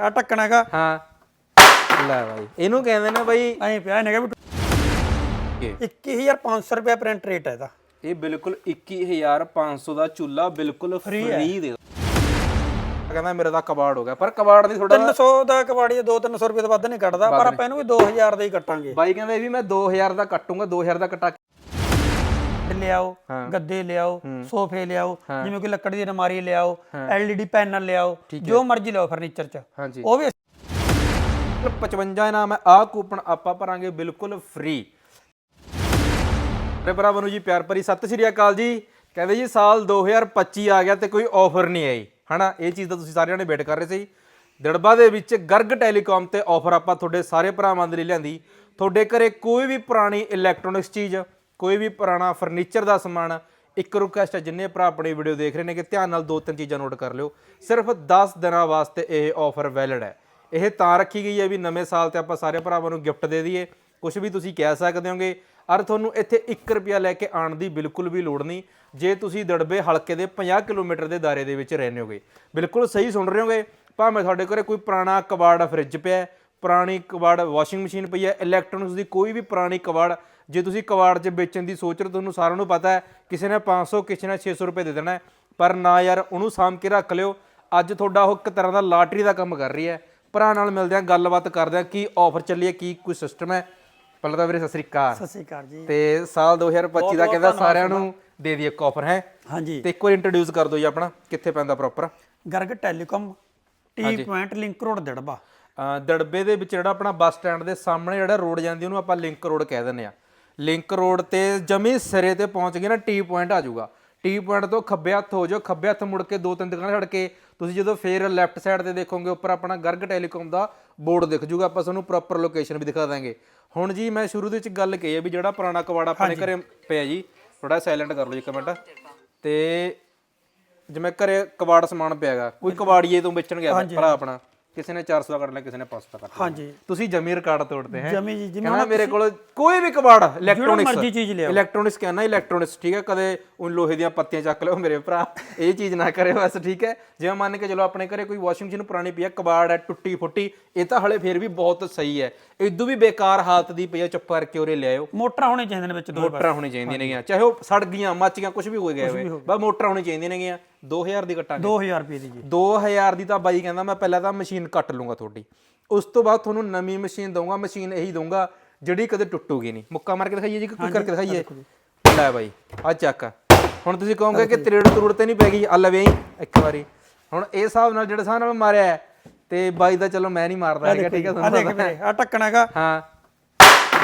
ਆ ਟੱਕਣਾ ਹੈਗਾ। ਹਾਂ। ਲੈ ਬਾਈ ਇਹਨੂੰ ਕਹਿੰਦੇ ਨੇ ਬਾਈ ਐਂ ਪਿਆ ਹੈਗਾ ਵੀ 21500 ਰੁਪਏ ਪ੍ਰਿੰਟ ਰੇਟ ਹੈ ਇਹਦਾ। ਇਹ ਬਿਲਕੁਲ 21500 ਦਾ ਚੁੱਲਾ ਬਿਲਕੁਲ ਫ੍ਰੀ ਦੇ ਕਹਿੰਦਾ ਮੇਰੇ ਤਾਂ ਕਬਾੜ ਹੋ ਗਿਆ ਪਰ ਕਬਾੜ ਦੀ ਥੋੜਾ 300 ਦਾ ਕਬਾੜੀ 2-300 ਰੁਪਏ ਤੋਂ ਵੱਧ ਨਹੀਂ ਕੱਟਦਾ ਪਰ ਆਪਾਂ ਇਹਨੂੰ ਵੀ 2000 ਦਾ ਹੀ ਕੱਟਾਂਗੇ। ਬਾਈ ਕਹਿੰਦਾ ਇਹ ਵੀ ਮੈਂ 2000 ਦਾ ਕੱਟੂੰਗਾ 2000 ਦਾ ਕਟਾ ਲਿਆਓ ਗੱਦੇ ਲਿਆਓ ਸੋਫੇ ਲਿਆਓ ਜਿਵੇਂ ਕਿ ਲੱਕੜੀ ਦੀ ਅਲਮਾਰੀ ਲਿਆਓ ਐਲਈਡੀ ਪੈਨਲ ਲਿਆਓ ਜੋ ਮਰਜ਼ੀ ਲਿਆਓ ਫਰਨੀਚਰ 'ਚ। ਉਹ ਵੀ 55 ਇਨਾਮ ਹੈ ਆ ਕੂਪਨ ਆਪਾਂ ਭਰਾਂਗੇ ਬਿਲਕੁਲ ਫ੍ਰੀ ਮੇਰੇ ਭਰਾਵਾਂ ਨੂੰ ਜੀ ਪਿਆਰ ਭਰੀ ਸਤਿ ਸ਼੍ਰੀ ਅਕਾਲ ਜੀ। ਕਹਿੰਦੇ ਜੀ ਸਾਲ 2025 ਆ ਗਿਆ ਤੇ ਕੋਈ ਆਫਰ ਨਹੀਂ ਆਈ। ਹਨਾ ਇਹ ਚੀਜ਼ ਦਾ ਤੁਸੀਂ ਸਾਰਿਆਂ ਨੇ ਵੇਟ ਕਰ ਰਹੇ ਸੀ। ਦੜਬਾ ਦੇ ਵਿੱਚ ਗਰਗ ਟੈਲੀਕਾਮ ਤੇ ਆਫਰ ਆਪਾਂ ਤੁਹਾਡੇ ਸਾਰੇ ਭਰਾਵਾਂ ਦੇ ਲਈ ਲਿਆਂਦੀ। ਤੁਹਾਡੇ ਘਰੇ ਕੋਈ ਵੀ ਪੁਰਾਣੀ ਇਲੈਕਟ੍ਰੋਨਿਕਸ ਚੀਜ਼ ਕੋਈ ਵੀ ਪੁਰਾਣਾ ਫਰਨੀਚਰ ਦਾ ਸਮਾਨ, ਇੱਕ ਰਿਕੁਐਸਟ ਹੈ, ਜਿੰਨੇ ਭਰਾ ਆਪਣੀ ਵੀਡੀਓ ਦੇਖ ਰਹੇ ਨੇ ਕਿ ਧਿਆਨ ਨਾਲ ਦੋ ਤਿੰਨ ਚੀਜ਼ਾਂ ਨੋਟ ਕਰ ਲਿਓ। ਸਿਰਫ 10 ਦਿਨਾਂ ਵਾਸਤੇ ਇਹ ਆਫਰ ਵੈਲਿਡ ਹੈ। ਇਹ ਤਾਂ ਰੱਖੀ ਗਈ ਹੈ ਵੀ ਨਵੇਂ ਸਾਲ ਤੇ ਆਪਾਂ ਸਾਰੇ ਭਰਾਵਾਂ ਨੂੰ ਗਿਫਟ ਦੇ ਦਈਏ। ਕੁਝ ਵੀ ਤੁਸੀਂ ਕਹਿ ਸਕਦੇ ਹੋਗੇ। ਅਰ ਤੁਹਾਨੂੰ ਇੱਥੇ 1 ਰੁਪਿਆ ਲੈ ਕੇ ਆਉਣ ਦੀ ਬਿਲਕੁਲ ਵੀ ਲੋੜ ਨਹੀਂ। ਜੇ ਤੁਸੀਂ ਦੜਬੇ ਹਲਕੇ ਦੇ 50 ਕਿਲੋਮੀਟਰ ਦੇ ਦਾਇਰੇ ਦੇ ਵਿੱਚ ਰਹਿੰਦੇ ਹੋਗੇ। ਬਿਲਕੁਲ ਸਹੀ ਸੁਣ ਰਹੇ ਹੋਗੇ। ਭਾਵੇਂ ਤੁਹਾਡੇ ਘਰੇ ਕੋਈ ਪੁਰਾਣਾ ਕਬਾੜ ਫ੍ਰਿਜ ਪਿਆ ਪੁਰਾਣੀ ਕਬਾੜ ਵਾਸ਼ਿੰਗ ਮਸ਼ੀਨ ਪਈ ਹੈ ਇਲੈਕਟ੍ਰੋਨਿਕਸ ਦੀ ਕੋਈ ਵੀ ਪੁਰਾਣੀ ਕਬਾੜ ਜੇ ਤੁਸੀਂ ਕਬਾੜ 'ਚ ਵੇਚਣ ਦੀ ਸੋਚ ਰਹੇ ਤੁਹਾਨੂੰ ਸਾਰਿਆਂ ਨੂੰ ਪਤਾ ਹੈ ਕਿਸੇ ਨੇ 500 ਕਿਸੇ ਨੇ 600 ਰੁਪਏ ਦੇ ਦੇਣਾ ਹੈ, ਪਰ ਨਾ ਯਾਰ ਉਹਨੂੰ ਸਾਂਭ ਕੇ ਰੱਖ ਲਿਓ। ਅੱਜ ਤੁਹਾਡਾ ਉਹ ਇੱਕ ਤਰ੍ਹਾਂ ਦਾ ਲਾਟਰੀ ਦਾ ਕੰਮ ਕਰ ਰਹੀ ਹੈ। ਭਰਾ ਨਾਲ ਮਿਲਦੇ ਆ ਗੱਲਬਾਤ ਕਰਦੇ ਆ ਕੀ ਆਫਰ ਚੱਲੀ ਹੈ ਕੀ ਕੋਈ ਸਿਸਟਮ ਹੈ। ਪਹਿਲਾਂ ਤਾਂ ਵੀਰੇ ਸਤਿ ਸ੍ਰੀ ਅਕਾਲ। ਸਤਿ ਸ਼੍ਰੀ ਅਕਾਲ ਜੀ। ਤੇ ਸਾਲ 2025 ਦਾ ਕਹਿੰਦਾ ਸਾਰਿਆਂ ਨੂੰ ਦੇ ਦੀ ਇੱਕ ਆਫਰ ਹੈ। ਹਾਂਜੀ। ਤੇ ਇੱਕ ਵਾਰ ਇੰਟਰੋਡਿਊਸ ਕਰ ਦਿਓ ਜੀ ਆਪਣਾ ਕਿੱਥੇ ਪੈਂਦਾ proper Garg telecom T point link road Darba. ਦੜਬੇ ਦੇ ਵਿੱਚ ਜਿਹੜਾ ਆਪਣਾ ਬੱਸ ਸਟੈਂਡ ਦੇ ਸਾਹਮਣੇ ਜਿਹੜਾ ਰੋਡ ਜਾਂਦੀ ਉਹਨੂੰ ਆਪਾਂ ਲਿੰਕ ਰੋਡ ਕਹਿ ਦਿੰਦੇ ਆ ਲਿੰਕ ਰੋਡ ਤੇ ਜਮੀ ਸਿਰੇ ਤੇ ਪਹੁੰਚ ਗਏ ਨਾ ਟੀ ਪੁਆਇੰਟ ਆ ਜਾਊਗਾ। ਟੀ ਪੁਆਇੰਟ ਤੋਂ ਖੱਬੇ ਹੱਥ ਹੋ ਜਾਓ ਖੱਬੇ ਹੱਥ ਮੁੜ ਕੇ ਦੋ ਤਿੰਨ ਦੁਕਾਨਾਂ ਛੱਡ ਕੇ ਤੁਸੀਂ ਜਦੋਂ ਫੇਰ ਲੈਫਟ ਸਾਈਡ ਤੇ ਦੇਖੋਗੇ ਉੱਪਰ ਆਪਣਾ ਗਰਗ ਟੈਲੀਕਾਮ ਦਾ ਬੋਰਡ ਦਿਖ ਜੂਗਾ ਆਪਾਂ ਤੁਹਾਨੂੰ ਪ੍ਰੋਪਰ ਲੋਕੇਸ਼ਨ ਵੀ ਦਿਖਾ ਦਾਂਗੇ। ਹੁਣ ਜੀ ਮੈਂ ਸ਼ੁਰੂ ਦੇ ਵਿੱਚ ਗੱਲ ਕਹੀ ਹੈ ਵੀ ਜਿਹੜਾ ਪੁਰਾਣਾ ਕਵਾੜਾ ਆਪਣੇ ਘਰੇ ਪਿਆ ਜੀ ਥੋੜਾ ਸਾਇਲੈਂਟ ਕਰ ਲਓ ਜੀ ਇੱਕ ਮਿੰਟ। ਤੇ ਜਿਵੇਂ ਘਰੇ ਕਬਾੜ ਸਮਾਨ ਪਿਆਗਾ ਕੋਈ ਕਬਾੜੀਏ ਤੋਂ ਵੇਚਣ ਗਿਆ ਭਰਾ ਆਪਣਾ। ਕਿਸੇ ਨੇ 400 ਦਾ ਕੱਢ ਲਿਆ ਕਿਸੇ ਨੇ 500 ਦਾ ਕੱਢ ਲਿਆ। ਹਾਂਜੀ। ਤੁਸੀਂ ਜਮੀ ਰਿਕਾਰਡ ਤੋੜਦੇ ਹੈ। ਜਮੀ ਜੀ ਕਹਿੰਦਾ ਮੇਰੇ ਕੋਲ ਕੋਈ ਵੀ ਕਬਾੜ ਇਲੈਕਟ੍ਰੋਨਿਕਸ ਮਰਜ਼ੀ ਚੀਜ਼ ਲਿਆਓ। ਇਲੈਕਟ੍ਰੋਨਿਕਸ ਕਹਿੰਦਾ ਇਲੈਕਟ੍ਰੋਨਿਕਸ ਠੀਕ ਹੈ ਕਦੇ ਉਹ ਲੋਹੇ ਦੀਆਂ ਪੱਤੀਆਂ ਚੱਕ ਲਿਓ ਮੇਰੇ ਭਰਾ ਇਹ ਚੀਜ਼ ਨਾ ਕਰਿਓ ਬਸ ਠੀਕ ਹੈ। ਜਿਵੇਂ ਮੰਨ ਕੇ ਚਲੋ ਆਪਣੇ ਘਰੇ ਕੋਈ ਵਾਸ਼ਿੰਗ ਮਸ਼ੀਨ ਪੁਰਾਣੀ ਪਈ ਹੈ ਕਬਾੜ ਹੈ ਟੁੱਟੀ ਫੁੱਟੀ ਇਹ ਤਾਂ ਹਲੇ ਫੇਰ ਵੀ ਬਹੁਤ ਸਹੀ ਹੈ। ਇਦੋਂ ਵੀ ਬੇਕਾਰ ਹਾਲਤ ਦੀ ਪਈ ਹੈ ਚੁੱਪ ਕਰਕੇ ਉਰੇ ਲਿਆਇਓ। ਮੋਟਰਾਂ ਹੋਣੇ ਚਾਹੀਦੇ ਨੇ ਵਿੱਚ ਦੋ ਮੋਟਰਾਂ ਹੋਣੀ ਚਾਹੀਦੀਆਂ ਨੇਗੀਆਂ। ਚਾਹੇ ਉਹ ਸੜ ਗਈਆਂ ਮੱਚ ਗਈਆਂ ਕੁਝ ਵੀ ਹੋ ਗਿਆ ਹੋਵੇ। ਬਸ ਮੋਟਰਾਂ ਹੋਣੀ ਚਾਹੀਦੀਆਂ ਨੇਗੀਆਂ। 2000 ਦੀ ਕੱਟਾਂਗੇ। 2000 ਰੁਪਏ ਦੀ ਜੀ। 2000 ਦੀ ਤਾਂ ਬਾਈ ਕਹਿੰਦਾ ਮੈਂ ਪਹਿਲਾਂ ਤਾਂ ਮਸ਼ੀਨ ਕੱਟ ਲੂੰਗਾ ਤੁਹਾਡੀ। ਉਸ ਤੋਂ ਬਾਅਦ ਤੁਹਾਨੂੰ ਨਵੀਂ ਮਸ਼ੀਨ ਦਊਂਗਾ ਮਸ਼ੀਨ ਇਹੀ ਦਊਂਗਾ ਜਿਹੜੀ ਕਦੇ ਟੁੱਟੂਗੀ ਨਹੀਂ। ਮੁੱਕਾ ਮਾਰ ਕੇ ਦਿਖਾਈਏ ਜੀ ਕੋਈ ਕਰਕੇ ਦਿਖਾਈਏ। ਲੈ ਬਾਈ ਆ ਚੱਕ। ਹੁਣ ਤੁਸੀਂ ਕਹੋਗੇ ਕਿ ਤਰੇੜ ਤਰੂੜ ਤੇ ਨਹੀਂ ਪੈ ਗਈ ਆ ਲਵੇ ਇੱਕ ਵਾਰੀ। ਹੁਣ ਇਹ ਹਿਸਾਬ ਨਾਲ ਜਿਹੜੇ ਹਿਸਾਬ ਨਾਲ ਮਾਰਿਆ ਤੇ ਬਾਈ ਦਾ ਚਲੋ ਮੈਂ ਨਹੀਂ ਮਾਰਦਾ ਹੈਗਾ ਠੀਕ ਹੈ ਆ ਦੇਖ ਵੀਰੇ ਆ ਟੱਕਣਾ ਹੈਗਾ। ਹਾਂ।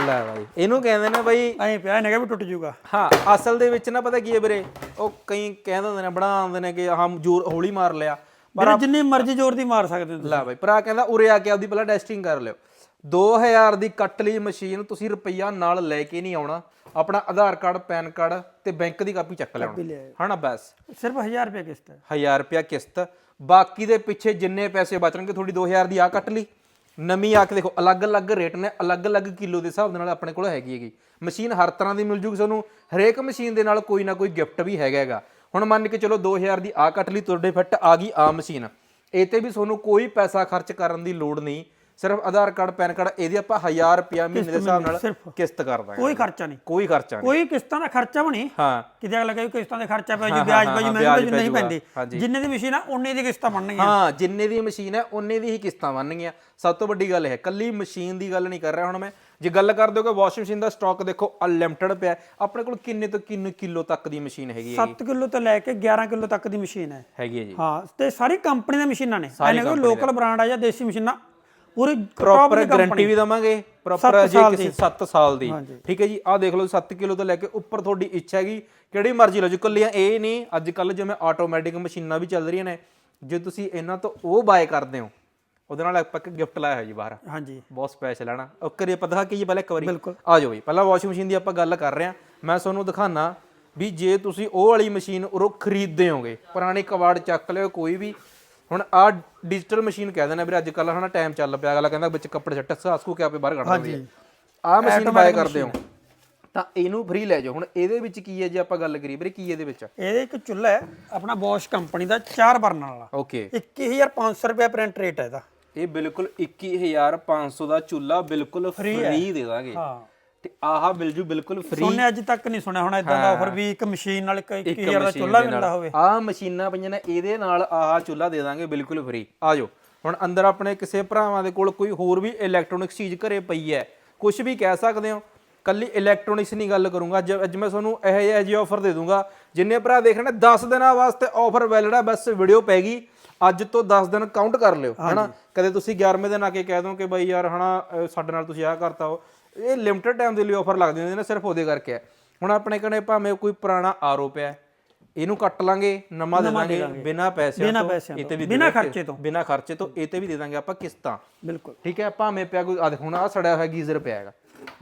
ਲੈ ਬਾਈ ਇਹਨੂੰ ਕਹਿੰਦੇ ਨੇ ਬਾਈ ਐਂ ਪਿਆ ਹੈਗਾ ਵੀ ਟੁੱਟ ਜਾਊਗਾ। ਹਾਂ ਅਸਲ ਦੇ ਵਿੱਚ ਨਾ ਪਤਾ ਕੀ ਹੈ ਵੀਰੇ ਉਹ ਕਈ ਕਹਿੰਦੇ ਹੁੰਦੇ ਨੇ ਬਣਾ ਦਿੰਦੇ ਨੇ ਕਿ ਹਮ ਜ਼ੋਰ ਹੌਲੀ ਮਾਰ ਲਿਆ। ਵੀਰੇ ਜਿੰਨੀ ਮਰਜ਼ੀ ਜ਼ੋਰ ਦੀ ਮਾਰ ਸਕਦੇ ਹੋ ਤੁਸੀਂ। ਲੈ ਬਾਈ ਭਰਾ ਕਹਿੰਦਾ ਉਰੇ ਆ ਕੇ ਆਪਦੀ ਪਹਿਲਾਂ ਟੈਸਟਿੰਗ ਕਰ ਲਿਓ। 2000 ਦੀ ਕੱਟ ਲਈ ਮਸ਼ੀਨ ਤੁਸੀਂ ਰੁਪਈਆ ਨਾਲ ਲੈ ਕੇ ਨਹੀਂ ਆਉਣਾ। ਆਪਣਾ ਆਧਾਰ ਕਾਰਡ ਪੈਨ ਕਾਰਡ ਤੇ ਬੈਂਕ ਦੀ ਕਾਪੀ ਚੱਕ ਲੈਣਾ। ਲਿਆਇਓ। ਹਨਾ ਬਸ। ਸਿਰਫ 1000 ਰੁਪਏ ਕਿਸ਼ਤ ਹੈ। 1000 ਰੁਪਿਆ ਕਿਸ਼ਤ। ਬਾਕੀ ਦੇ ਪਿੱਛੇ ਜਿੰਨੇ ਪੈਸੇ ਬਚਣਗੇ ਤੁਹਾਡੀ 2000 ਦੀ ਆ ਕੱਟ ਲਈ। ਨਵੀਂ ਆ ਕੇ ਦੇਖੋ ਅਲੱਗ-ਅਲੱਗ ਰੇਟ ਨੇ ਅਲੱਗ-ਅਲੱਗ ਕਿਲੋ ਦੇ ਹਿਸਾਬ ਦੇ ਨਾਲ ਆਪਣੇ ਕੋਲ ਹੈਗੀ ਹੈਗੀ। ਮਸ਼ੀਨ ਹਰ ਤਰ੍ਹਾਂ ਦੀ ਮਿਲ ਜੂਗੀ ਤੁਹਾਨੂੰ। ਹਰੇਕ ਮਸ਼ੀਨ ਦੇ ਨਾਲ ਕੋਈ ਨਾ ਕੋਈ ਗਿਫਟ ਵੀ ਹੈਗਾ ਹੈਗਾ। ਹੁਣ ਮੰਨ ਕੇ ਚਲੋ 2000 ਦੀ ਆ ਕੱਟ ਲਈ ਤੁਹਾਡੇ ਫਿੱਟ ਆ ਗਈ ਆ ਮਸ਼ੀਨ। ਇਹ ਤੇ ਵੀ ਤੁਹਾਨੂੰ ਕੋਈ ਪੈਸਾ ਖਰਚ ਕਰਨ ਦੀ ਲੋੜ ਨਹੀਂ। ਸਿਰਫ ਆਧਾਰ ਕਾਰਡ ਪੈਨ ਕਾਰਡ ਇਹਦੀ ਆਪਾਂ 1000 ਰੁਪਿਆ ਮਹੀਨੇ ਦੇ ਹਿਸਾਬ ਨਾਲ। ਕਿਸ਼ਤ ਕਰ ਦਾਂਗੇ। ਕੋਈ ਖਰਚਾ ਨਹੀਂ। ਕੋਈ ਖਰਚਾ ਨਹੀਂ। ਕੋਈ ਕਿਸ਼ਤਾਂ ਦਾ ਖਰਚਾ ਵੀ ਨਹੀਂ। ਹਾਂ। ਕਿਤੇ ਅਗਲਾ ਕਹੇ ਕਿਸ਼ਤਾਂ ਦੇ ਖਰਚਾ ਪਿਆ ਜੀ ਹਾਂ, ਵਿਆਜ ਹਾਂ, ਭਾਜੀ ਹਾਂ, ਮੈਨੂੰ ਪੈ ਨਹੀਂ। ਪੈਂਦੀ। ਜਿੰਨੇ ਦੀ ਮਸ਼ੀਨ ਆ ਉਨੇ ਦੀ ਕਿਸ਼ਤਾਂ ਬਣਨਗੀਆਂ। ਹਾਂ ਜਿੰਨੇ ਦੀ ਮਸ਼ੀਨ ਹੈ ਉਨੇ ਦੀ ਹੀ ਕਿਸ਼ਤਾਂ ਬਣਨਗੀਆਂ। ਸਭ ਤੋਂ ਵੱਡੀ ਗੱਲ ਹੈ ਕੱਲੀ ਮਸ਼ੀਨ ਦੀ ਗੱਲ ਨਹੀਂ ਕਰ ਰਿਹਾ ਹੁਣ ਮੈਂ। ਜੇ ਗੱਲ ਕਰ ਦਿਓ ਕਿ ਵਾਸ਼ਿੰਗ ਮਸ਼ੀਨ ਦਾ ਸਟਾਕ ਦੇਖੋ ਅਨਲਿਮਟਿਡ ਪਿਆ ਹੈ। ਆਪਣੇ ਕੋਲ ਕਿੰਨੇ ਤੋਂ ਕਿੰਨੇ ਕਿਲੋ ਤੱਕ ਦੀ ਮਸ਼ੀਨ ਹੈਗੀ ਹੈ 7 ਕਿਲੋ ਤੋਂ ਲੈ ਕੇ 11 ਕਿਲੋ ਤੱਕ ਦੀ ਮਸ਼ੀਨ ਹੈ। ਹੈਗੀ ਹੈ ਜੀ। ਹਾਂ ਤੇ ਸਾਰੀ ਕੰਪਨੀ ਦੀਆਂ ਮਸ਼ੀਨਾਂ ਨੇ। ਐਨੇ ਕੋਈ ਲੋਕਲ ਬ੍ਰਾਂਡ ਆ ਜਾਂ ਦੇਸੀ ਮਸ਼ੀਨਾਂ ਪੂਰੀ ਪ੍ਰੋਪਰ ਗਾਰੰਟੀ ਵੀ ਦਵਾਂਗੇ। ਪ੍ਰੋਪਰ ਜੇ ਕਿਸੇ 7 ਸਾਲ ਦੀ। ਠੀਕ ਹੈ ਜੀ ਆਹ ਦੇਖ ਲਓ 7 ਕਿਲੋ ਤੋਂ ਲੈ ਕੇ ਉੱਪਰ ਤੁਹਾਡੀ ਇੱਛਾ ਹੈਗੀ ਕਿਹੜੀ ਮਰਜ਼ੀ ਲਓ ਜੀ ਕੱਲੀਆਂ ਇਹ ਨਹੀਂ ਅੱਜ ਕੱਲ ਜਿਵੇਂ ਆਟੋਮੈਟਿਕ ਮਸ਼ੀਨਾਂ ਵੀ ਚੱਲ ਰਹੀਆਂ ਨੇ ਜੇ ਤੁਸੀਂ ਇਹਨਾਂ ਤੋਂ ਉਹ ਬਾਏ ਕਰਦੇ ਹੋ ਉਹਦੇ ਨਾਲ ਆਪਾਂ ਇੱਕ ਗਿਫਟ ਲਾਇਆ ਹੋਇਆ ਜੀ ਬਾਹਰ। ਹਾਂਜੀ। ਬਹੁਤ ਸਪੈਸ਼ਲ ਹੈ ਨਾ। ਉਹ ਕਰੀ ਆਪਾਂ ਦਿਖਾ ਕੇ ਜੀ ਪਹਿਲਾਂ ਇੱਕ ਵਾਰੀ। ਆ ਜਾਓ ਜੀ ਪਹਿਲਾਂ ਵਾਸ਼ਿੰਗ ਮਸ਼ੀਨ ਦੀ ਆਪਾਂ ਗੱਲ ਕਰ ਰਹੇ ਹਾਂ। ਮੈਂ ਤੁਹਾਨੂੰ ਦਿਖਾਣਾ ਵੀ ਜੇ ਤੁਸੀਂ ਉਹ ਵਾਲੀ ਮਸ਼ੀਨ ਉਰੋਂ ਖਰੀਦਦੇ ਹੋਗੇ ਪੁਰਾਣੀ ਕਵਾੜ ਚੱਕ ਲਿਓ ਕੋਈ ਵੀ ਹੁਣ ਆ ਡਿਜੀਟਲ ਮਸ਼ੀਨ ਕਹਿ ਦਿੰਦੇ ਵੀਰੇ ਅੱਜ ਕੱਲ ਹਨਾ ਟਾਈਮ ਚੱਲ ਪਿਆ ਅਗਲਾ ਕਹਿੰਦਾ ਵਿੱਚ ਕੱਪੜੇ ਛੱਟ ਸਾਸਕੂ ਕੇ ਆਪੇ ਬਾਹਰ ਕੱਢ ਦਿੰਦੀ ਆ ਮਸ਼ੀਨ ਬਾਏ ਕਰਦੇ ਹੋ। ਤਾਂ ਇਹਨੂੰ ਫ੍ਰੀ ਲੈ ਜਾਓ। ਹੁਣ ਇਹਦੇ ਵਿੱਚ ਕੀ ਹੈ ਜੇ ਆਪਾਂ ਗੱਲ ਕਰੀਏ ਵੀਰੇ ਕੀ ਇਹਦੇ ਵਿੱਚ? ਇਹਦੇ ਇੱਕ ਚੁੱਲ੍ਹਾ ਹੈ ਆਪਣਾ ਬੋਸ਼ ਕੰਪਨੀ ਦਾ ਚਾਰ ਬਰਨਰ ਵਾਲਾ। ਓਕੇ 21500 ਰੁਪਏ ਪ੍ਰਿੰਟ ਰੇਟ ਹੈ ਇਹਦਾ। ਇਹ ਬਿਲਕੁਲ 21500 ਦਾ ਚੁੱਲਾ ਬਿਲਕੁਲ ਫ੍ਰੀ ਦੇ ਦਾਂਗੇ। ਹਾਂ। ਤੇ ਆਹ ਮਿਲ ਜੂ ਬਿਲਕੁਲ ਫ੍ਰੀ ਸੋਨੇ ਅੱਜ ਤੱਕ ਨਹੀਂ ਸੁਣਿਆ ਹੋਣਾ ਇਦਾਂ ਦਾ ਆਫਰ ਵੀ ਇੱਕ ਮਸ਼ੀਨ ਨਾਲ ਇੱਕ 1000 ਦਾ ਚੁੱਲ੍ਹਾ ਮਿਲਦਾ ਹੋਵੇ। ਆਹ ਮਸ਼ੀਨਾਂ ਪਈਆਂ ਨੇ ਇਹਦੇ ਨਾਲ ਆਹ ਚੁੱਲਾ ਦੇ ਦਾਂਗੇ ਬਿਲਕੁਲ ਫ੍ਰੀ ਆ ਜਾਓ। ਹੁਣ ਅੰਦਰ ਆਪਣੇ ਕਿਸੇ ਭਰਾਵਾਂ ਦੇ ਕੋਲ ਕੋਈ ਹੋਰ ਵੀ ਇਲੈਕਟ੍ਰੋਨਿਕਸ ਚੀਜ਼ ਘਰੇ ਪਈ ਹੈ ਕੁਝ ਵੀ ਕਹਿ ਸਕਦੇ ਹੋ। ਕੱਲੀ ਇਲੈਕਟ੍ਰੋਨਿਕਸ ਨਹੀਂ ਗੱਲ ਕਰੂੰਗਾ। ਅੱਜ ਅੱਜ ਮੈਂ ਤੁਹਾਨੂੰ ਇਹ ਜਿਹੇ ਜਿਹੇ ਆਫਰ ਦੇ ਦੂੰਗਾ। ਜਿੰਨੇ ਭਰਾ ਦੇਖ ਰਹੇ ਨੇ 10 ਦਿਨਾਂ ਵਾਸਤੇ ਆਫਰ ਵੈਲਿਡ ਹੈ ਬਸ ਵੀਡੀਓ ਪੈਗੀ ਅੱਜ ਤੋਂ 10 ਦਿਨ ਕਾਊਂਟ ਕਰ ਲਿਓ ਹਨਾ? ਕਦੇ ਤੁਸੀਂ 11ਵੇਂ ਦਿਨ ਆ ਕੇ ਕਹਿ ਦੋ ਕਿ ਬਾਈ ਯਾਰ ਹਨਾ ਸਾਡੇ ਨਾਲ ਤੁਸੀਂ ਆਹ ਕਰਤਾ ਹੋ ਇਹ ਲਿਮਟਿਡ ਟਾਈਮ ਦੇ ਲਈ ਆਫਰ ਲੱਗਦੇ ਹੁੰਦੇ ਨੇ ਸਿਰਫ ਉਹਦੇ ਕਰਕੇ ਹੈ। ਹੁਣ ਆਪਣੇ ਕਨੇ ਭਾਵੇਂ ਕੋਈ ਪੁਰਾਣਾ ਆਰਓ ਪਿਆ ਹੈ, ਇਹਨੂੰ ਕੱਟ ਲਾਂਗੇ ਨਵਾਂ ਦੇ ਦਾਂਗੇ ਬਿਨਾ ਪੈਸਿਆਂ ਤੋਂ ਇਹ ਤੇ ਵੀ ਬਿਨਾਂ। ਖਰਚੇ ਤੋਂ। ਬਿਨਾਂ ਖਰਚੇ ਤੋਂ ਇਹ ਤੇ ਵੀ ਦੇ ਦਾਂਗੇ ਆਪਾਂ ਕਿਸ਼ਤਾਂ। ਬਿਲਕੁਲ। ਠੀਕ ਹੈ ਭਾਵੇਂ ਪਿਆ ਕੋਈ ਹੁਣ ਆ ਸੜਿਆ ਹੋਇਆ ਗੀਜ਼ਰ ਪਿਆ ਹੈਗਾ।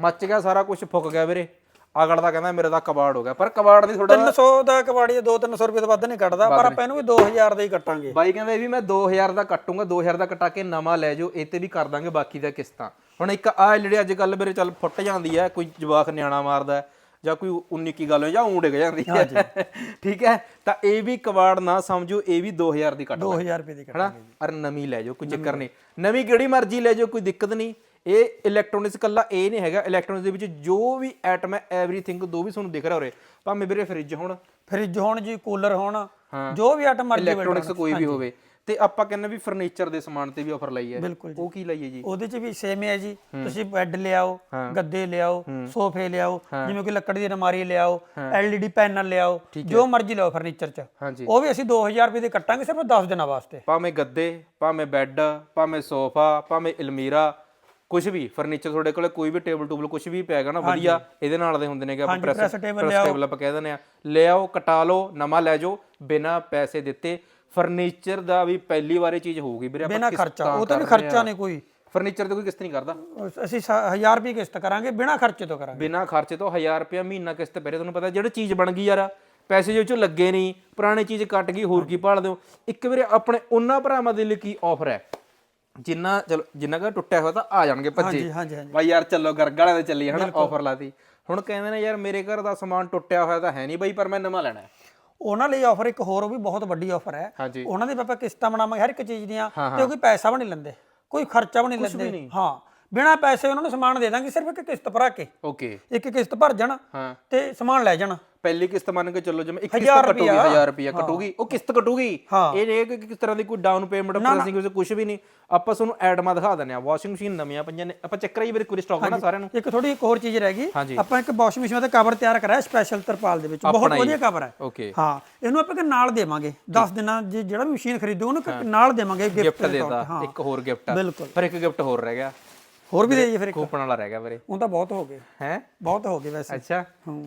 ਮੱਚ ਗਿਆ ਸਾਰਾ ਕੁਝ ਫੁੱਕ ਗਿਆ ਵੀਰੇ। ਆਗੜ ਦਾ ਕਹਿੰਦਾ ਮੇਰੇ ਦਾ ਕਬਾੜ ਹੋ ਗਿਆ ਪਰ ਕਬਾੜ ਦੀ ਥੋੜਾ 300 ਦਾ ਕਬਾੜੀ 2-300 ਰੁਪਏ ਤੋਂ ਵੱਧ ਨਹੀਂ ਕੱਟਦਾ ਪਰ ਆਪਾਂ ਇਹਨੂੰ ਵੀ 2000 ਦਾ ਹੀ ਕੱਟਾਂਗੇ। ਬਾਈ ਕਹਿੰਦਾ ਇਹ ਵੀ ਮੈਂ 2000 ਦਾ ਕੱਟੂੰਗਾ 2000 ਦਾ ਕਟਾ ਕੇ ਨਵਾਂ ਲੈ ਜਾਓ ਇਹ ਤੇ ਵੀ ਕਰ ਦਾਂਗੇ ਬਾਕੀ ਦਾ ਕਿਸ਼ਤਾਂ। ਹੁਣ ਇੱਕ ਆ ਜਿਹੜੀ ਅੱਜ ਕੱਲ ਮੇਰੇ ਚੱਲ ਫੁੱਟ ਜਾਂਦੀ ਹੈ ਕੋਈ ਜਵਾਕ ਨਿਆਣਾ ਮਾਰਦਾ ਹੈ, ਜਾਂ ਕੋਈ 19 ਕੀ ਗੱਲ ਹੋ ਜਾਂ ਊਂ ਡਿੱਗ ਜਾਂਦੀ ਹੈ। ਠੀਕ ਹੈ? ਤਾਂ ਇਹ ਵੀ ਕਬਾੜ ਨਾ ਸਮਝੋ ਇਹ ਵੀ 2000 ਦੀ ਕੱਟ 2000 ਰੁਪਏ ਦੀ ਕੱਟ ਹਨਾ? ਅਰ ਨਵੀਂ ਲੈ ਜਾਓ ਕੋਈ ਚੱਕਰ ਨਹੀਂ। ਨਵੀਂ ਕਿਹੜੀ ਮਰਜ਼ੀ ਲੈ ਜਾਓ ਕੋਈ ਦਿੱਕਤ ਨਹੀਂ। ਇਹ ਇਲੈਕਟ੍ਰੋਨਿਕਸ ਕੱਲਾ ਇਹ ਨਹੀਂ ਹੈਗਾ। ਇਲੈਕਟ੍ਰੋਨਿਕਸ ਦੇ ਵਿੱਚ ਜੋ ਵੀ ਐਟਮ ਹੈ ਐਵਰੀਥਿੰਗ ਦੋ ਵੀ ਤੁਹਾਨੂੰ ਦਿਖ ਰਿਹਾ ਹੋਰੇ ਭਾਵੇਂ ਵੀਰੇ ਫ੍ਰਿਜ ਹੋਣ। ਫ੍ਰਿਜ ਹੋਣ ਜੀ ਕੂਲਰ ਹੋਣ। ਜੋ ਵੀ ਆਟਮ ਮਰਜ਼ੀ ਇਲੈਕਟ੍ਰੋਨਿਕਸ ਕੋਈ ਵੀ ਹੋਵੇ। ਤੇ ਆਪਾਂ ਕਹਿੰਦੇ ਵੀ ਫਰਨੀਚਰ ਦੇ ਸਮਾਨ ਤੇ ਵੀ ਆਫਰ ਲਈ ਹੈ। ਬਿਲਕੁਲ ਉਹ ਕੀ ਲਈਏ ਜੀ? ਉਹਦੇ ਚ ਵੀ ਸੇਮ ਹੈ ਜੀ। ਤੁਸੀਂ ਬੈੱਡ ਲਿਆਓ ਗੱਦੇ ਲਿਆਓ ਸੋਫੇ ਲਿਆਓ ਜਿਵੇਂ ਕਿ ਲੱਕੜ ਦੀ ਅਲਮਾਰੀ ਲਿਆਓ ਐਲਈਡੀ ਪੈਨਲ ਲਿਆਓ ਜੋ ਮਰਜ਼ੀ ਲਿਆਓ ਫਰਨੀਚਰ ਚ। ਹਾਂਜੀ। ਉਹ ਵੀ ਅਸੀਂ 2000 ਰੁਪਏ ਦੇ ਕੱਟਾਂਗੇ ਸਿਰਫ 10 ਦਿਨਾਂ ਵਾਸਤੇ। ਭਾਵੇਂ ਗੱਦੇ ਭਾਵੇਂ ਬੈੱਡ ਭਾਵੇਂ ਸੋਫਾ ਭਾਵੇਂ ਅਲਮੀਰਾ ਕੁਝ ਵੀ ਫਰਨੀਚਰ ਤੁਹਾਡੇ ਕੋਲੇ ਕੋਈ ਵੀ ਟੇਬਲ ਟੂਬਲ ਕੁਝ ਵੀ ਪੈਗਾ ਨਾ ਵਧੀਆ ਇਹਦੇ ਨਾਲ ਦੇ ਹੁੰਦੇ ਨੇ ਕਿ ਆਪਾਂ press press table press table ਆਪਾਂ ਕਹਿ ਦਿੰਦੇ ਆ ਲੈ ਆਓ ਕਟਾ ਲਓ ਨਵਾਂ ਲੈ ਜਾਓ ਬਿਨਾ ਪੈਸੇ ਦਿੱਤੇ। ਫਰਨੀਚਰ ਦਾ ਵੀ ਪਹਿਲੀ ਵਾਰੀ ਚੀਜ਼ ਹੋਊਗੀ ਵੀਰੇ ਆਪਾਂ ਬਿਨਾ ਖਰਚਾ ਉਹ ਤੇ ਵੀ ਖਰਚਾ ਨਹੀਂ ਕੋਈ। ਫਰਨੀਚਰ ਤੇ ਕੋਈ ਕਿਸ਼ਤ ਨਹੀਂ ਕਰਦਾ। ਅਸੀਂ 1000 ਰੁਪਏ ਕਿਸ਼ਤ ਕਰਾਂਗੇ ਬਿਨਾ ਖਰਚੇ ਤੋਂ ਕਰਾਂਗੇ। ਬਿਨਾ ਖਰਚੇ ਤੋਂ 1000 ਰੁਪਏ ਮਹੀਨਾ ਕਿਸ਼ਤ ਪੈ ਰਿਹਾ ਤੁਹਾਨੂੰ ਪਤਾ ਜਿਹੜੀ ਚੀਜ਼ ਬਣ ਗਈ ਯਾਰ ਪੈਸੇ ਜੋ ਚੋਂ ਲੱਗੇ ਨਹੀਂ ਪੁਰਾਣੀ ਚੀਜ਼ ਕੱਟ ਗਈ ਹੋਰ ਕੀ ਭਾਲਦੇ ਹੋ ਇੱਕ ਵੀਰੇ ਆਪਣੇ ਉਹਨਾਂ ਭਰਾਵਾਂ ਦੇ ਲਈ ਕੀ ਆਫਰ ਹੈ? ਜਿੰਨਾ ਚਲੋ ਜਿੰਨਾ ਕਾ ਟੁੱਟਿਆ ਹੋਇਆ ਤਾਂ ਆ ਜਾਣਗੇ ਭੱਜੇ। ਬਾਈ ਯਾਰ ਚੱਲੋ ਗਰਗ ਵਾਲਿਆਂ ਦੇ ਚੱਲੀ ਹਨਾ ਆਫਰ ਲਾਤੀ। ਹੁਣ ਕਹਿੰਦੇ ਨੇ ਯਾਰ ਮੇਰੇ ਘਰ ਦਾ ਸਮਾਨ ਟੁੱਟਿਆ ਹੋਇਆ ਤਾਂ ਹੈ ਨਹੀਂ ਬਾਈ ਪਰ ਮੈਂ ਨਵਾਂ ਲੈਣਾ ਹੈ। ਉਹਨਾਂ ਲਈ ਆਫਰ ਇੱਕ ਹੋਰ ਉਹ ਵੀ ਬਹੁਤ ਵੱਡੀ ਆਫਰ ਹੈ। ਹਾਂਜੀ। ਉਹਨਾਂ ਦੇ ਆਪਾਂ ਕਿਸ਼ਤਾਂ ਬਣਾਵਾਂਗੇ ਹਰ ਇੱਕ ਚੀਜ਼ ਦੀਆਂ ਤੇ ਉਹ ਕੋਈ ਪੈਸਾ ਵੀ ਨਹੀਂ ਲੈਂਦੇ ਕੋਈ ਖਰਚਾ ਵੀ ਨਹੀਂ ਲੈਂਦੇ। ਹਾਂ ਬਿਨਾ ਪੈਸੇ ਉਹਨਾਂ ਨੂੰ ਸਮਾਨ ਦੇ ਦਾਂਗੇ ਸਿਰਫ ਇੱਕ ਕਿਸ਼ਤ ਭਰਾ ਕੇ। ਓਕੇ। ਇੱਕ ਕਿਸ਼ਤ ਭਰ ਜਾਣਾ ਤੇ ਸਮਾਨ ਲੈ ਜਾਣਾ। ਪਹਿਲੀ ਕਿਸ਼ਤ ਮੰਨ ਕੇ ਚੱਲੋ ਜਿਵੇਂ ਇੱਕ ਕਿਸ਼ਤ ਕਟੂਗੀ ਰੁਪਈਆ। 1000 ਰੁਪਿਆ ਕਟੂਗੀ ਉਹ ਕਿਸ਼ਤ ਕਟੂਗੀ ਹਾਂ। ਇਹ ਨਹੀਂ ਕਿ ਕਿਸ ਤਰ੍ਹਾਂ ਦੀ ਕੋਈ ਡਾਊਨ ਪੇਮੈਂਟ ਪ੍ਰੋਸੈਸਿੰਗ ਵਿੱਚ ਕੁਝ ਵੀ ਨਹੀਂ। ਆਪਾਂ ਤੁਹਾਨੂੰ ਐਡਮਾਂ ਦਿਖਾ ਦਿੰਦੇ ਆ ਵਾਸ਼ਿੰਗ ਮਸ਼ੀਨ ਨਵੀਆਂ ਪਈਆਂ ਨੇ। ਆਪਾਂ ਚੈੱਕ ਕਰਾਈ ਵੀਰੇ ਕੋਈ ਸਟਾਕ ਨਾ ਸਾਰਿਆਂ ਨੂੰ। ਇੱਕ ਥੋੜੀ ਇੱਕ ਹੋਰ ਚੀਜ਼ ਰਹਿ ਗਈ। ਆਪਾਂ ਇੱਕ ਵਾਸ਼ਿੰਗ ਮਸ਼ੀਨ ਦਾ ਕਵਰ ਤਿਆਰ ਕਰਾਇਆ ਸਪੈਸ਼ਲ ਤਰਪਾਲ ਦੇ ਵਿੱਚ। ਬਹੁਤ ਹੀ। ਵਧੀਆ ਕਵਰ ਹੈ। ਓਕੇ ਹਾਂ। ਇਹਨੂੰ ਆਪਾਂ ਕਿ ਨਾਲ ਦੇਵਾਂਗੇ। 10 ਦਿਨਾਂ ਜੇ ਜਿਹੜਾ ਵੀ ਮਸ਼ੀਨ ਖਰੀਦੂ ਉਹਨੂੰ ਨਾਲ ਦੇਵਾਂਗੇ ਗਿਫਟ ਗਿਫਟ ਦੇਤਾ ਇੱਕ ਹੋਰ ਗਿਫਟ ਬਿਲਕੁਲ। ਫਿਰ ਇੱਕ ਗਿਫਟ ਹੋਰ ਰਹਿ ਗਿਆ। ਹੋਰ ਵੀ ਦੇ ਜੀ ਫਿਰ ਇੱਕ? ਕੂਪਨ ਵਾਲਾ ਰਹਿ ਗਿਆ ਵੀਰੇ। ਉਹ ਤਾਂ ਬਹੁਤ ਹੋ ਗਏ। ਹੈ? ਬਹੁਤ ਹੋ ਗਏ ਵੈਸੇ। ਅੱਛਾ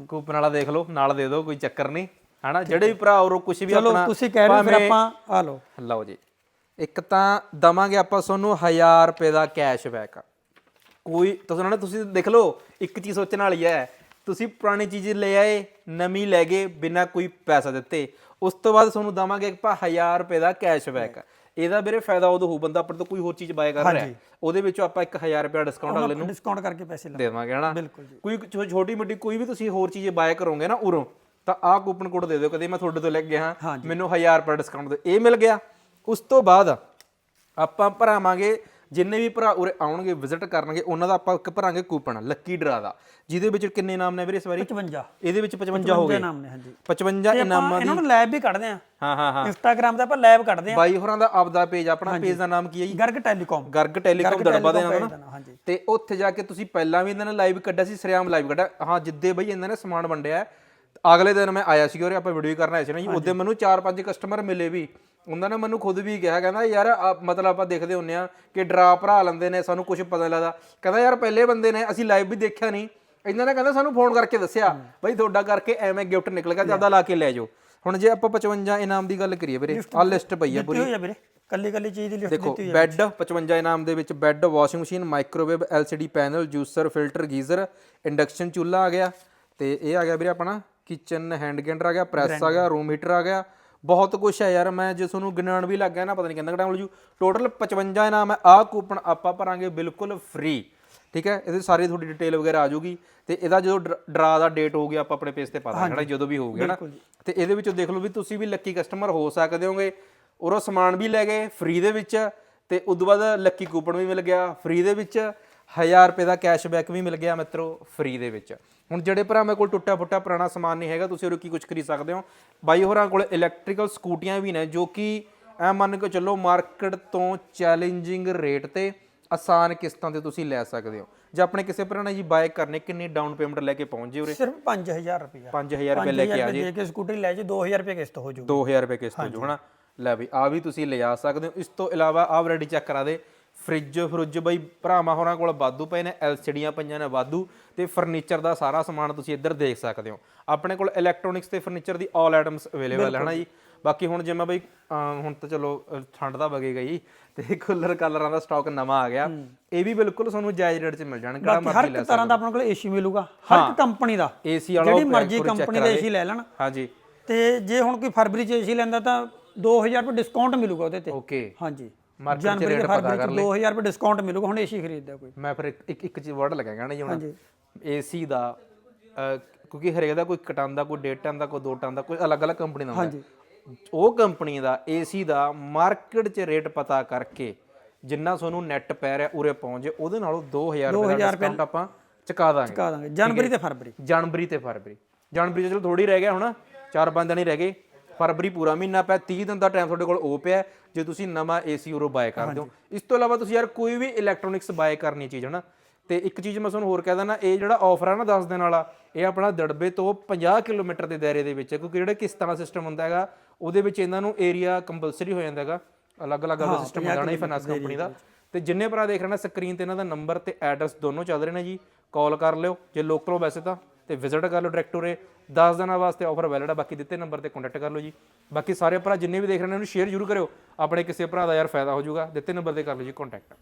ਕੂਪਨ ਵਾਲਾ ਦੇਖ ਲਓ ਨਾਲ ਦੇ ਦਿਓ ਕੋਈ ਚੱਕਰ ਨਹੀਂ। ਹਨਾ ਜਿਹੜੇ ਵੀ ਭਰਾ ਹੋਰ ਕੁਝ ਵੀ ਚਲੋ ਆਪਣਾ ਤੁਸੀਂ ਕਹਿ ਰਹੇ ਫਿਰ ਆਪਾਂ ਆ ਲਓ। ਲਓ ਜੀ। ਇੱਕ ਤਾਂ ਦਵਾਂਗੇ ਆਪਾਂ ਤੁਹਾਨੂੰ 1000 ਰੁਪਏ ਦਾ ਕੈਸ਼ ਬੈਕ ਕੋਈ ਤੁਸੀਂ ਨਾ ਤੁਸੀਂ ਦੇਖ ਲਓ ਇੱਕ ਚੀਜ਼ ਸੋਚਣ ਵਾਲੀ ਹੈ। ਤੁਸੀਂ ਪੁਰਾਣੀ ਚੀਜ਼ ਲੈ ਆਏ ਨਵੀਂ ਲੈ ਗਏ ਬਿਨਾਂ ਕੋਈ ਪੈਸਾ ਦਿੱਤੇ। ਉਸ ਤੋਂ ਬਾਅਦ ਤੁਹਾਨੂੰ ਦਵਾਂਗੇ ਆਪਾਂ 1000 ਰੁਪਏ ਦਾ ਕੈਸ਼ ਬੈਕ ਇਹਦਾ ਵੀਰੇ ਫਾਇਦਾ ਉਦੋਂ ਹੋਊ ਬੰਦਾ ਆਪਣੇ ਤੋਂ ਕੋਈ ਹੋਰ ਚੀਜ਼ ਬਾਏ ਕਰ ਰਿਹਾ ਹੈ। ਉਹਦੇ ਵਿੱਚੋਂ ਆਪਾਂ 1000 ਰੁਪਏ ਡਿਸਕਾਊਂਟ ਅਗਲੇ ਨੂੰ ਡਿਸਕਾਊਂਟ ਕਰਕੇ ਪੈਸੇ ਲਾ ਦੇਵਾਂਗੇ ਹਨਾ? ਕੋਈ ਛੋਟੀ ਮੋਟੀ ਕੋਈ ਵੀ ਤੁਸੀਂ ਹੋਰ ਚੀਜ਼ ਬਾਏ ਕਰੋਗੇ ਨਾ ਉਰੋਂ ਤਾਂ ਆਹ ਕੂਪਨ ਕੋਡ ਦੇ ਦਿਓ ਕਦੇ ਮੈਂ ਤੁਹਾਡੇ ਤੋਂ ਲੈ ਕੇ ਗਿਆ ਹਾਂ ਮੈਨੂੰ 1000 ਰੁਪਏ ਡਿਸਕਾਊਂਟ ਦੇ ਇਹ ਮਿਲ ਗਿਆ। ਉਸ ਤੋਂ ਬਾਅਦ ਆਪਾਂ ਭਰਾਵਾਂਗੇ ਜਿੰਨੇ ਵੀ ਭਰਾ ਉਰੇ ਆਉਣਗੇ ਵਿਜ਼ਿਟ ਕਰਨਗੇ ਉਹਨਾਂ ਦਾ ਆਪਾਂ ਇੱਕ ਭਰਾਂਗੇ ਕੂਪਨ ਲੱਕੀ ਡਰਾ ਦਾ। ਜਿਹਦੇ ਵਿੱਚ ਕਿੰਨੇ ਨਾਮ ਨੇ ਵੀਰੇ ਇਸ ਵਾਰੀ? 55 ਇਹਦੇ ਵਿੱਚ 55 ਹੋ ਗਏ। ਨਾਮ ਨੇ ਹਾਂਜੀ। 55 ਆਪਾਂ ਇਨਾਮਾਂ ਇਹਨਾਂ ਨੂੰ ਲੈਬ ਵੀ ਕੱਢਦੇ ਆ ਹਾਂ ਹਾਂ ਹਾਂ। ਇੰਸਟਾਗ੍ਰam ਤੇ ਆਪਾਂ ਲੈਬ ਕੱਢਦੇ ਆ ਬਾਈ ਹੋਰਾਂ ਦਾ ਆਪਦਾ ਪੇਜ ਆਪਣਾ ਪੇਜ ਦਾ ਨਾਮ ਕੀ ਹੈ ਜੀ? ਗਰਗ ਟੈਲੀਕਾਮ ਗਰਗ ਟੈਲੀਕਾਮ ਦੜਬਾ ਦੇ ਨਾਮ ਨਾ? ਤੇ ਉੱਥੇ ਜਾ ਕੇ ਤੁਸੀਂ ਪਹਿਲਾਂ ਵੀ ਇਹਨਾਂ ਨੇ ਲਾਈਵ ਕੱਢਿਆ ਸੀ ਸਰਿਆਮ ਲਾਈਵ ਕੱਢਿਆ। ਹਾਂ ਜਿੱਦੇ ਬਈ ਇਹਨਾਂ ਨੇ ਸਮਾਨ ਵੰਡਿਆ ਅਗਲੇ ਦਿਨ ਮੈਂ ਆਇਆ ਸੀ ਔਰ ਆਪਾਂ ਵੀਡੀਓ ਕਰਨ ਆਏ ਸੀ ਨਾ ਜੀ। ਉਹਦੇ ਮੈਨੂੰ 4-5 ਕਸਟਮਰ ਮਿਲੇ ਵੀ। ਉਹਨਾਂ ਨੇ ਮੈਨੂੰ ਖੁਦ ਵੀ ਕਿਹਾ ਕਹਿੰਦਾ ਯਾਰ ਆ- ਮਤਲਬ ਆਪਾਂ ਦੇਖਦੇ ਹੁੰਨੇ ਆ ਕਿ ਡਰਾ ਭਰਾ ਲੈਂਦੇ ਨੇ ਸਾਨੂੰ ਕੁਝ ਪਤਾ ਨਹੀਂ ਲੱਗਦਾ। ਕਹਿੰਦਾ ਯਾਰ ਪਹਿਲੇ ਬੰਦੇ ਨੇ ਅਸੀਂ ਲਾਈਵ ਵੀ ਦੇਖਿਆ ਨਹੀਂ ਇਹਨਾਂ ਨੇ ਕਹਿੰਦਾ ਸਾਨੂੰ ਫੋਨ ਕਰਕੇ ਦੱਸਿਆ ਬਈ ਤੁਹਾਡਾ ਕਰਕੇ ਐਵੇਂ ਗਿਫਟ ਨਿਕਲ ਗਿਆ ਜ਼ਿਆਦਾ ਲਾ ਕੇ ਲੈ ਜਾਓ। ਹੁਣ ਜੇ ਆਪਾਂ 55 ਇਨਾਮ ਦੀ ਗੱਲ ਕਰੀਏ ਵੀਰੇ ਆਹ ਲਿਸਟ ਪਈ ਹੈ ਦਿੱਤੀ ਹੋਈ ਆ ਵੀਰੇ ਕੱਲੀ ਕੱਲੀ ਚੀਜ਼ ਦੀ ਲਿਸਟ ਦੇਖੋ ਦਿੱਤੀ ਹੋਈ ਬੈੱਡ 55 ਇਨਾਮ ਦੇ ਵਿੱਚ bed washing machine microwave LCD panel juicer filter geyser induction ਚੁੱਲ੍ਹਾ ਆ ਗਿਆ। ਤੇ ਇਹ ਆ ਗਿਆ ਵੀਰੇ ਆਪਣਾ ਕਿਚਨ ਹੈਂਡ ਗ੍ਰਾਈਂਡਰ ਆ ਗਿਆ ਪ੍ਰੈਸ ਆ ਗਿਆ ਰੂਮ ਹੀਟਰ ਆ ਗਿਆ। ਬਹੁਤ ਕੁਝ ਹੈ ਯਾਰ ਮੈਂ ਜੇ ਤੁਹਾਨੂੰ ਗਿਣਾਉਣ ਵੀ ਲੱਗ ਗਿਆ ਨਾ ਪਤਾ ਨਹੀਂ ਕਿੰਨਾ ਟਾਈਮ ਲੱਜੂ ਟੋਟਲ 55 ਇਨਾਮ ਹੈ ਆਹ ਕੂਪਨ ਆਪਾਂ ਭਰਾਂਗੇ ਬਿਲਕੁਲ ਫ੍ਰੀ ਠੀਕ ਹੈ? ਇਹਦੇ ਸਾਰੀ ਤੁਹਾਡੀ ਡਿਟੇਲ ਵਗੈਰਾ ਆ ਜਾਊਗੀ। ਤੇ ਇਹਦਾ ਜਦੋਂ ਡਰਾ ਦਾ ਡੇਟ ਹੋ ਗਿਆ ਆਪਾਂ ਆਪਣੇ ਪੇਜ ਤੇ ਪਾ ਦਾਂਗੇ ਜਦੋਂ ਵੀ ਹੋਊਗਾ ਨਾ? ਤੇ ਇਹਦੇ ਵਿੱਚੋਂ ਦੇਖ ਲਓ ਵੀ ਤੁਸੀਂ ਵੀ ਲੱਕੀ ਕਸਟਮਰ ਹੋ ਸਕਦੇ ਹੋਗੇ। ਔਰੋਂ ਸਮਾਨ ਵੀ ਲੈ ਗਏ ਫ੍ਰੀ ਦੇ ਵਿੱਚ। ਤੇ ਉਦੋਂ ਬਾਅਦ ਲੱਕੀ ਕੂਪਨ ਵੀ ਮਿਲ ਗਿਆ ਫ੍ਰੀ ਦੇ ਵਿੱਚ। 1000 ਰੁਪਏ ਦਾ ਕੈਸ਼ਬੈਕ ਵੀ ਮਿਲ ਗਿਆ ਮਿੱਤਰੋ ਫ੍ਰੀ ਦੇ ਵਿੱਚ। ਹੁਣ ਜਿਹੜੇ ਭਰਾ ਮੇਰੇ ਕੋਲ ਟੁੱਟਾ ਫੁੱਟਾ ਪੁਰਾਣਾ ਸਮਾਨ ਨਹੀਂ ਹੈਗਾ ਤੁਸੀਂ ਉਹ ਕੀ ਕੁਝ ਖਰੀਦ ਸਕਦੇ ਹੋ। ਬਾਈ ਹੋਰਾਂ ਕੋਲ ਇਲੈਕਟ੍ਰੀਕਲ ਸਕੂਟੀਆਂ ਵੀ ਨੇ ਜੋ ਕਿ ਐ ਮੰਨ ਕੇ ਚੱਲੋ ਮਾਰਕੀਟ ਤੋਂ ਚੈਲੰਜਿੰਗ ਰੇਟ ਤੇ ਆਸਾਨ ਕਿਸ਼ਤਾਂ ਤੇ ਤੁਸੀਂ ਲੈ ਸਕਦੇ ਹੋ। ਜੇ ਆਪਣੇ ਕਿਸੇ ਭਰਾ ਨੇ ਜੀ ਬਾਏ ਕਰਨੇ ਕਿੰਨੀ ਡਾਊਨ ਪੇਮੈਂਟ ਲੈ ਕੇ ਪਹੁੰਚ ਜੇ ਉਰੇ? ਸਿਰਫ 5000 ਰੁਪਇਆ 5000 ਰੁਪਏ ਲੈ ਕੇ ਆ ਰੁਪਏ ਦੇ ਕੇ ਸਕੂਟਰੀ ਲੈ ਜੇ 2000 ਰੁਪਏ ਕਿਸ਼ਤ ਹੋ ਜਾਊ 2000 ਰੁਪਏ ਕਿਸ਼ਤ ਹੋ ਜੂ ਹਨਾ? ਲੈ ਬਈ ਆ ਵੀ ਤੁਸੀਂ ਲਿਜਾ ਸਕਦੇ ਹੋ। ਇਸ ਤੋਂ ਇਲਾਵਾ ਆ ਵੈਰਾਈਟੀ ਚੈੱਕ ਕਰਾ ਦੇ। ਫ੍ਰਿਜ ਫਰੁੱਜ ਬਈ ਭਰਾਵਾਂ ਹੋਰਾਂ ਕੋਲ ਵਾਧੂ ਪਏ ਨੇ ਐਲਸੀਡੀਆਂ ਪਈਆਂ ਨੇ ਵਾਧੂ ਤੇ ਫਰਨੀਚਰ ਦਾ ਸਾਰਾ ਸਮਾਨ ਤੁਸੀਂ ਇੱਧਰ ਦੇਖ ਸਕਦੇ ਹੋ। ਆਪਣੇ ਕੋਲ ਇਲੈਕਟ੍ਰੋਨਿਕਸ ਤੇ ਫਰਨੀਚਰ ਦੀ ਆਲ ਆਈਟਮਸ ਅਵੇਲੇਬਲ ਹੈ ਨਾ ਜੀ। ਬਾਕੀ ਹੁਣ ਜਿਵੇਂ ਬਈ ਹੁਣ ਤਾਂ ਚਲੋ ਠੰਡ ਦਾ ਵਗੇਗਾ ਜੀ ਤੇ ਕੂਲਰ ਕਲਰਾਂ ਦਾ ਸਟਾਕ ਨਵਾਂ ਆ ਗਿਆ। ਇਹ ਵੀ ਬਿਲਕੁਲ ਤੁਹਾਨੂੰ ਜਾਇਜ਼ ਰੇਟ 'ਚ ਮਿਲ ਜਾਣ ਕਿਹੜਾ ਹਰ ਇੱਕ ਤਰ੍ਹਾਂ ਦਾ ਆਪਣੇ ਕੋਲ ਏਸੀ ਮਿਲੂਗਾ ਹਰ ਇੱਕ ਕੰਪਨੀ ਦਾ। ਏਸੀ ਵਾਲਾ ਜਿਹੜੀ ਮਰਜ਼ੀ ਕੰਪਨੀ ਦੇ। ਏਸੀ ਲੈ ਲੈਣ। ਹਾਂਜੀ। ਤੇ ਜੇ ਹੁਣ ਕੋਈ ਫਰਵਰੀ ਚ ਏਸੀ ਲੈਂਦਾ ਤਾਂ 2000 ਰੁਪਏ ਡਿਸਕਾਊਂਟ ਮਿਲੂਗਾ ਉਹਦੇ ਤੇ। ਓਕੇ ਹਾਂਜੀ। Market 'ਚ rate ਪਤਾ ਫਰਵਰੀ ਚ 2000 ਰੁਪਏ ਡਿਸਕਾਊਂਟ ਮਿਲੂਗਾ ਹੁਣ ਏਸੀ ਖਰੀਦਦਾ ਕੋਈ। ਮੈਂ ਫਿਰ ਇੱਕ ਇੱਕ- ਚੀਜ਼ ਵਰਡ ਲੱਗਾਗਾ ਨਾ ਜੀ ਹੁਣ। ਏਸੀ ਦਾ ਕਿਉਂਕਿ ਹਰੇਕ ਦਾ ਕੋਈ ਕਟਾਂ ਦਾ ਕੋਈ ਡੇਢ ਟਨ ਦਾ ਕੋਈ ਦੋ ਦਾ ਕੋਈ ਅਲੱਗ-ਅਲੱਗ ਕੰਪਨੀ ਦਾ ਹੁੰਦਾ। ਹਾਂਜੀ। ਉਹ ਕੰਪਨੀ ਦਾ ਏਸੀ ਦਾ ਮਾਰਕੀਟ 'ਚ ਰੇਟ ਪਤਾ ਕਰਕੇ ਜਿੰਨਾ ਤੁਹਾਨੂੰ ਨੈਟ ਪੈ ਰਿਹਾ ਉਰੇ ਪਹੁੰਚ ਜੇ ਉਹਦੇ ਨਾਲੋਂ 2000 ਰੁਪਏ ਦਾ ਡਿਸਕਾਊਂਟ ਆਪਾਂ ਚੁਕਾ ਦਾਂਗੇ। ਕਾ ਦਾਂਗੇ। ਜਨਵਰੀ ਤੇ ਫਰਵਰੀ। ਜਨਵਰੀ ਤੇ ਫਰਵਰੀ। ਜਨਵਰੀ 'ਚ ਚਲੋ ਥੋੜੀ ਰਹਿ ਗਿਆ ਹੁਣ ਚਾਰ ਪੰਜ ਦਿਨ ਹੀ ਰਹਿ ਗਏ। ਫਰਵਰੀ ਪੂਰਾ ਮਹੀਨਾ ਪਿਆ 30 ਦਿਨ ਦਾ ਟਾਈਮ ਤੁਹਾਡੇ ਕੋਲ ਉਹ ਪਿਆ ਜੇ ਤੁਸੀਂ ਨਵਾਂ ਏਸੀ ਉਰੋ ਬਾਏ ਕਰਦੇ ਹੋ। ਇਸ ਤੋਂ ਇਲਾਵਾ ਤੁਸੀਂ ਯਾਰ ਕੋਈ ਵੀ ਇਲੈਕਟ੍ਰੋਨਿਕਸ ਬਾਏ ਕਰਨੀ ਚੀਜ਼ ਹਨਾ? ਤੇ ਇੱਕ ਚੀਜ਼ ਮੈਂ ਤੁਹਾਨੂੰ ਹੋਰ ਕਹਿ ਦਿੰਦਾ ਇਹ ਜਿਹੜਾ ਆਫਰ ਆ ਨਾ 10 ਦਿਨ ਵਾਲਾ ਇਹ ਆਪਣਾ ਦੜਬੇ ਤੋਂ 50 ਕਿਲੋਮੀਟਰ ਦੇ ਦਾਇਰੇ ਦੇ ਵਿੱਚ ਹੈ ਕਿਉਂਕਿ ਜਿਹੜਾ ਕਿਸ਼ਤਾਂ ਦਾ ਸਿਸਟਮ ਹੁੰਦਾ ਹੈਗਾ ਉਹਦੇ ਵਿੱਚ ਇਹਨਾਂ ਨੂੰ ਏਰੀਆ ਕੰਪਲਸਰੀ ਹੋ ਜਾਂਦਾ ਹੈਗਾ। ਅਲੱਗ-ਅਲੱਗ ਦਾ ਸਿਸਟਮ ਹੁੰਦਾ ਨਾ ਫਾਈਨਾਂਸ ਕੰਪਨੀ ਦਾ ਤੇ ਜਿੰਨੇ ਭਰਾ ਦੇਖ ਰਹੇ ਨੇ ਸਕਰੀਨ ਤੇ ਇਹਨਾਂ ਦਾ ਨੰਬਰ ਤੇ ਐਡਰੈਸ ਦੋਨੋਂ ਚੱਲ ਰਹੇ ਨੇ ਜੀ। ਕਾਲ ਕਰ ਲਿਓ ਜੇ ਲੋਕਲ ਹੋ ਵੈਸੇ ਤਾਂ। ਤੇ ਵਿਜ਼ਿਟ ਕਰ ਲਓ ਡਾਇਰੈਕਟ ਉਰੇ। 10 ਦਿਨਾਂ ਵਾਸਤੇ ਆਫਰ ਵੈਲਿਡ ਆ, ਬਾਕੀ ਦਿੱਤੇ ਨੰਬਰ ਤੇ ਕੰਟੈਕਟ ਕਰ ਲਓ ਜੀ। ਬਾਕੀ ਸਾਰੇ ਭਰਾ ਜਿੰਨੇ ਵੀ ਦੇਖ ਰਹੇ ਨੇ ਉਹਨੂੰ ਸ਼ੇਅਰ ਜ਼ਰੂਰ ਕਰਿਓ। ਆਪਣੇ ਕਿਸੇ ਭਰਾ ਦਾ ਯਾਰ ਫਾਇਦਾ ਹੋ ਜਾਊਗਾ। ਦਿੱਤੇ ਨੰਬਰ ਤੇ ਕਰ ਲਓ ਜੀ ਕੰਟੈਕਟ